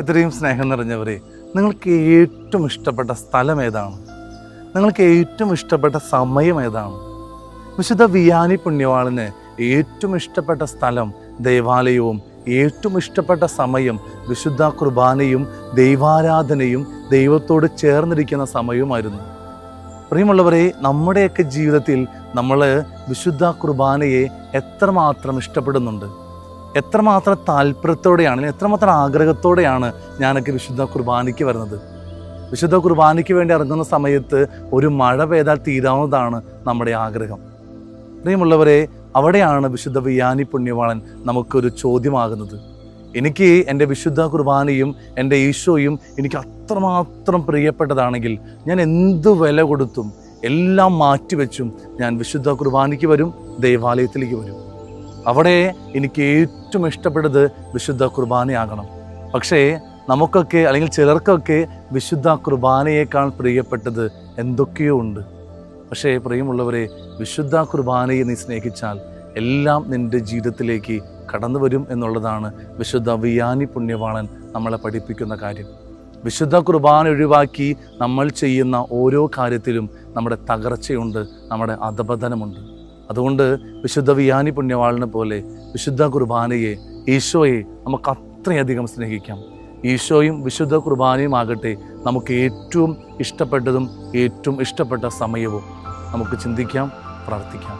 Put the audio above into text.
ഇത്രയും സ്നേഹം നിറഞ്ഞവരെ നിങ്ങൾക്ക് ഏറ്റവും ഇഷ്ടപ്പെട്ട സ്ഥലം ഏതാണ്? നിങ്ങൾക്ക് ഏറ്റവും ഇഷ്ടപ്പെട്ട സമയം ഏതാണ്? വിശുദ്ധ വിയാനി പുണ്യവാളിന് ഏറ്റവും ഇഷ്ടപ്പെട്ട സ്ഥലം ദേവാലയവും ഏറ്റവും ഇഷ്ടപ്പെട്ട സമയം വിശുദ്ധ കുർബാനയും ദൈവാരാധനയും ദൈവത്തോട് ചേർന്നിരിക്കുന്ന സമയവുമായിരുന്നു. പ്രിയമുള്ളവരെ നമ്മുടെയൊക്കെ ജീവിതത്തിൽ നമ്മൾ വിശുദ്ധ കുർബാനയെ എത്രമാത്രം ഇഷ്ടപ്പെടുന്നുണ്ട്? എത്രമാത്രം താല്പര്യത്തോടെയാണ് അല്ലെങ്കിൽ എത്രമാത്രം ആഗ്രഹത്തോടെയാണ് ഞാനൊക്കെ വിശുദ്ധ കുർബാനയ്ക്ക് വരുന്നത്? വിശുദ്ധ കുർബാനയ്ക്ക് വേണ്ടി ഇറങ്ങുന്ന സമയത്ത് ഒരു മഴ പെയ്താൽ തീരാവുന്നതാണ് നമ്മുടെ ആഗ്രഹം. പ്രിയമുള്ളവരെ അവിടെയാണ് വിശുദ്ധ വിയാനി പുണ്യവാളൻ നമുക്കൊരു ചോദ്യമാകുന്നത്. എനിക്ക് എന്റെ വിശുദ്ധ കുർബാനയും എന്റെ ഈശോയും എനിക്ക് അത്രമാത്രം പ്രിയപ്പെട്ടതാണെങ്കിൽ ഞാൻ എന്ത് വില കൊടുത്തും എല്ലാം മാറ്റിവെച്ചും ഞാൻ വിശുദ്ധ കുർബാനയ്ക്ക് വരും ദേവാലയത്തിലേക്ക് വരും. അവിടെ എനിക്ക് ഏറ്റവും ഇഷ്ടപ്പെട്ടത് വിശുദ്ധ കുർബാനയാകണം. പക്ഷേ നമുക്കൊക്കെ അല്ലെങ്കിൽ ചിലർക്കൊക്കെ വിശുദ്ധ കുർബാനയേക്കാൾ പ്രിയപ്പെട്ടത് എന്തൊക്കെയോ ഉണ്ട്. പക്ഷേ പ്രിയമുള്ളവരെ വിശുദ്ധ കുർബാനയെ നീ സ്നേഹിച്ചാൽ എല്ലാം നിന്റെ ജീവിതത്തിലേക്ക് കടന്നു വരും എന്നുള്ളതാണ് വിശുദ്ധ വിയാനി പുണ്യവാളൻ നമ്മളെ പഠിപ്പിക്കുന്ന കാര്യം. വിശുദ്ധ കുർബാന ഒഴിവാക്കി നമ്മൾ ചെയ്യുന്ന ഓരോ കാര്യത്തിലും നമ്മുടെ തകർച്ചയുണ്ട് നമ്മുടെ അധപതനമുണ്ട്. അതുകൊണ്ട് വിശുദ്ധ വിയാനി പുണ്യവാളിനെ പോലെ വിശുദ്ധ കുർബാനയെ ഈശോയെ നമുക്ക് അത്രയധികം സ്നേഹിക്കാം. ഈശോയും വിശുദ്ധ കുർബാനയും ആകട്ടെ നമുക്ക് ഏറ്റവും ഇഷ്ടപ്പെട്ടതും ഏറ്റവും ഇഷ്ടപ്പെട്ട സമയവും നമുക്ക് ചിന്തിക്കാം പ്രാർത്ഥിക്കാം.